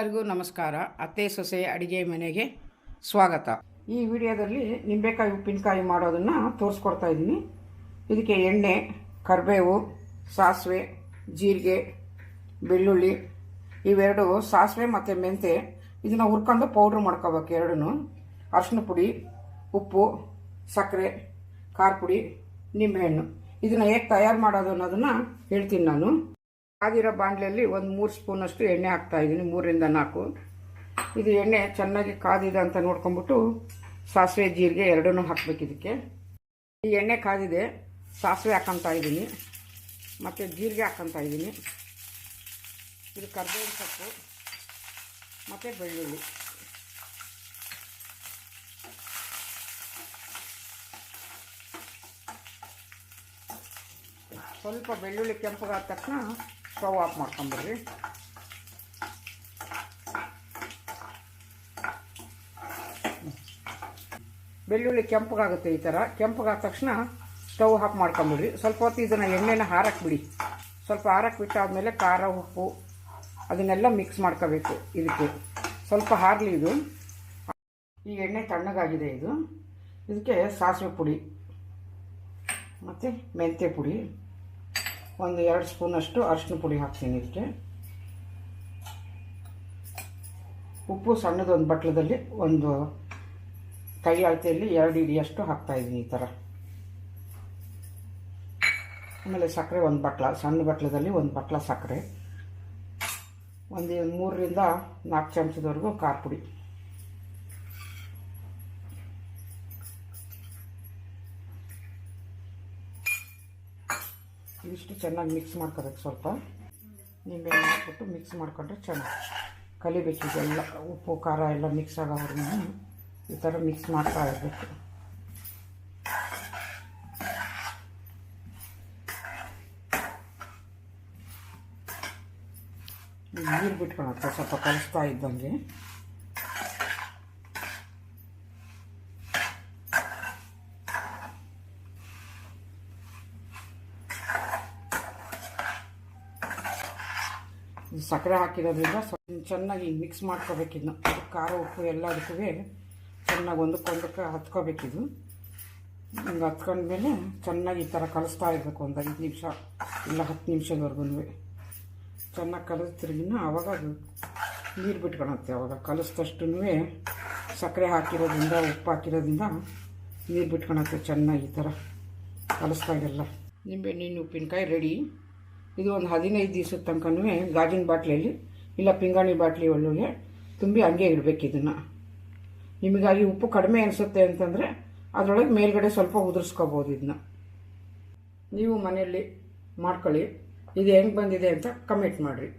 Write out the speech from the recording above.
ಎಲ್ಲರಿಗೂ ನಮಸ್ಕಾರ. ಅತ್ತೆ, ಸೊಸೆ, ಅಡಿಗೆ ಮನೆಗೆ ಸ್ವಾಗತ. ಈ ವಿಡಿಯೋದಲ್ಲಿ ನಿಂಬೆಕಾಯಿ, ಉಪ್ಪಿನಕಾಯಿ ಮಾಡೋದನ್ನು ತೋರಿಸ್ಕೊಡ್ತಾ ಇದ್ದೀನಿ. ಇದಕ್ಕೆ ಎಣ್ಣೆ, ಕರಿಬೇವು, ಸಾಸಿವೆ, ಜೀರಿಗೆ, ಬೆಳ್ಳುಳ್ಳಿ ಇವೆರಡು ಸಾಸಿವೆ ಮತ್ತು ಮೆಂತೆ ಇದನ್ನು ಹುರ್ಕೊಂಡು ಪೌಡ್ರ್ ಮಾಡ್ಕೋಬೇಕು ಎರಡೂ ಅರಿಶಿನ ಪುಡಿ, ಉಪ್ಪು, ಸಕ್ಕರೆ, ಖಾರ ಪುಡಿ, ನಿಂಬೆಹಣ್ಣು. ಇದನ್ನು ಹೇಗೆ ತಯಾರು ಮಾಡೋದು ಅನ್ನೋದನ್ನು ಹೇಳ್ತೀನಿ ನಾನು. ಕಾದಿರೋ ಬಾಣಲೆಯಲ್ಲಿ ಒಂದು ಮೂರು ಸ್ಪೂನಷ್ಟು ಎಣ್ಣೆ ಹಾಕ್ತಾ ಇದ್ದೀನಿ ಮೂರಿಂದ ನಾಲ್ಕು. ಇದು ಎಣ್ಣೆ ಚೆನ್ನಾಗಿ ಕಾದಿದೆ ಅಂತ ನೋಡ್ಕೊಂಬಿಟ್ಟು ಸಾಸಿವೆ ಜೀರಿಗೆ ಎರಡನ್ನೂ ಹಾಕ್ಬೇಕು ಇದಕ್ಕೆ. ಈ ಎಣ್ಣೆ ಕಾದಿದೆ, ಸಾಸಿವೆ ಹಾಕ್ಕೊತಾ ಇದ್ದೀನಿ ಮತ್ತು ಜೀರಿಗೆ ಹಾಕ್ಕೊತಾ ಇದ್ದೀನಿ ಇದು ಕರ್ಬೇವಿನ ಸೊಪ್ಪು, ಮತ್ತು ಬೆಳ್ಳುಳ್ಳಿ. ಸ್ವಲ್ಪ ಬೆಳ್ಳುಳ್ಳಿ ಕೆಂಪಗಾದ ತಕ್ಷಣ ಸ್ಟವ್ ಆಫ್ ಮಾಡ್ಕೊಂಬಿಡ್ರಿ ಬೆಳ್ಳುಳ್ಳಿ ಕೆಂಪಗಾಗುತ್ತೆ ಈ ಥರ. ಕೆಂಪಗಾದ ತಕ್ಷಣ ಸ್ಟವ್ ಆಫ್ ಮಾಡ್ಕೊಂಬಿಡ್ರಿ ಸ್ವಲ್ಪ ಹೊತ್ತು ಇದನ್ನು ಎಣ್ಣೆನ ಹಾರಕ್ಕೆ ಬಿಡಿ ಸ್ವಲ್ಪ ಹಾರಕ್ಕೆ ಬಿಟ್ಟಾದ್ಮೇಲೆ ಖಾರ, ಉಪ್ಪು ಅದನ್ನೆಲ್ಲ ಮಿಕ್ಸ್ ಮಾಡ್ಕೋಬೇಕು ಇದಕ್ಕೆ. ಸ್ವಲ್ಪ ಹಾರಲಿ ಇದು. ಈ ಎಣ್ಣೆ ತಣ್ಣಗಾಗಿದೆ ಇದು. ಇದಕ್ಕೆ ಸಾಸಿವೆ ಪುಡಿ ಮತ್ತು ಮೆಂತ್ಯ ಪುಡಿ. ಒಂದು ಎರಡು ಸ್ಪೂನಷ್ಟು ಅರಿಶಿನ ಪುಡಿ ಹಾಕ್ತೀನಿ ಇದಕ್ಕೆ ಉಪ್ಪು ಸಣ್ಣದೊಂದು ಬಟ್ಲದಲ್ಲಿ ಒಂದು ಕೈ ಅಳತೆಯಲ್ಲಿ ಎರಡು ಇಡಿಯಷ್ಟು ಹಾಕ್ತಾಯಿದ್ದೀನಿ ಈ ಥರ. ಆಮೇಲೆ ಸಕ್ಕರೆ ಒಂದು ಬಟ್ಲ, ಸಣ್ಣ ಬಟ್ಲದಲ್ಲಿ ಒಂದು ಬಟ್ಲ ಸಕ್ಕರೆ. ಒಂದು ಮೂರರಿಂದ ನಾಲ್ಕು ಚಮಚದವರೆಗೂ ಖಾರ ಪುಡಿ. ಇದಿಷ್ಟು ಚೆನ್ನಾಗಿ ಮಿಕ್ಸ್ ಮಾಡ್ಕೋಬೇಕು ಸ್ವಲ್ಪ. ನಿಂಬೆ ಹಾಕ್ಬಿಟ್ಟು ಮಿಕ್ಸ್ ಮಾಡಿಕೊಂಡ್ರೆ ಚೆನ್ನಾಗಿ ಕಲಿಬೇಕು ಇದೆಲ್ಲ. ಉಪ್ಪು, ಖಾರ ಎಲ್ಲ ಮಿಕ್ಸ್ ಆಗೋವರೆಗೂ ಈ ಥರ ಮಿಕ್ಸ್ ಮಾಡ್ತಾ ಇರಬೇಕು. ನೀರು ಬಿಟ್ಕೊಳತ್ತೆ ಸ್ವಲ್ಪ ಕಲಿಸ್ತಾ ಇದ್ದಂಗೆ. ಸಕ್ಕರೆ ಹಾಕಿರೋದ್ರಿಂದ ಚೆನ್ನಾಗಿ ಮಿಕ್ಸ್ ಮಾಡ್ಕೋಬೇಕಿದ್ನು ಖಾರ, ಉಪ್ಪು ಎಲ್ಲದಕ್ಕೂ ಚೆನ್ನಾಗಿ ಒಂದಕ್ಕೊಂದಕ್ಕೆ ಹತ್ಕೋಬೇಕಿದು ಹಿಂಗೆ ಹತ್ಕೊಂಡ್ಮೇಲೆ ಚೆನ್ನಾಗಿ ಈ ಥರ ಕಲಿಸ್ತಾ ಇರಬೇಕು ಒಂದು ಐದು ನಿಮಿಷ ಇಲ್ಲ ಹತ್ತು ನಿಮಿಷದವರೆಗೂ ಚೆನ್ನಾಗಿ ಕಲಿಸ್ತಿರ್ಗಿನ ಆವಾಗ ಅದು ನೀರು ಬಿಟ್ಕೊಳತ್ತೆ. ಅವಾಗ ಕಲಿಸ್ದಷ್ಟು ಸಕ್ಕರೆ ಹಾಕಿರೋದ್ರಿಂದ, ಉಪ್ಪು ಹಾಕಿರೋದ್ರಿಂದ ನೀರು ಬಿಟ್ಕೊಳತ್ತೆ ಚೆನ್ನಾಗಿ ಈ ಥರ ಕಲಿಸ್ದಾಗೆಲ್ಲ ನಿಂಬೆ ಹಣ್ಣಿನ ಉಪ್ಪಿನಕಾಯಿ ರೆಡಿ ಇದು ಒಂದು ಹದಿನೈದು ದಿವಸದ ತನಕನೂ ಗಾಜಿನ ಬಾಟ್ಲಿಯಲ್ಲಿ ಇಲ್ಲ ಪಿಂಗಾಣಿ ಬಾಟ್ಲಿ ಒಳ್ಳೊಳ್ಳೆ, ತುಂಬಿ ಹಂಗೆ ಇಡಬೇಕು ಇದನ್ನು. ನಿಮಗಾಗಿ ಉಪ್ಪು ಕಡಿಮೆ ಅನಿಸುತ್ತೆ ಅಂತಂದರೆ ಅದರೊಳಗೆ ಮೇಲ್ಗಡೆ ಸ್ವಲ್ಪ ಉದುರಿಸ್ಕೋಬೋದು ಇದನ್ನ. ನೀವು ಮನೆಯಲ್ಲಿ ಮಾಡ್ಕೊಳ್ಳಿ. ಇದು ಹೆಂಗೆ ಬಂದಿದೆ ಅಂತ ಕಮೆಂಟ್ ಮಾಡಿರಿ.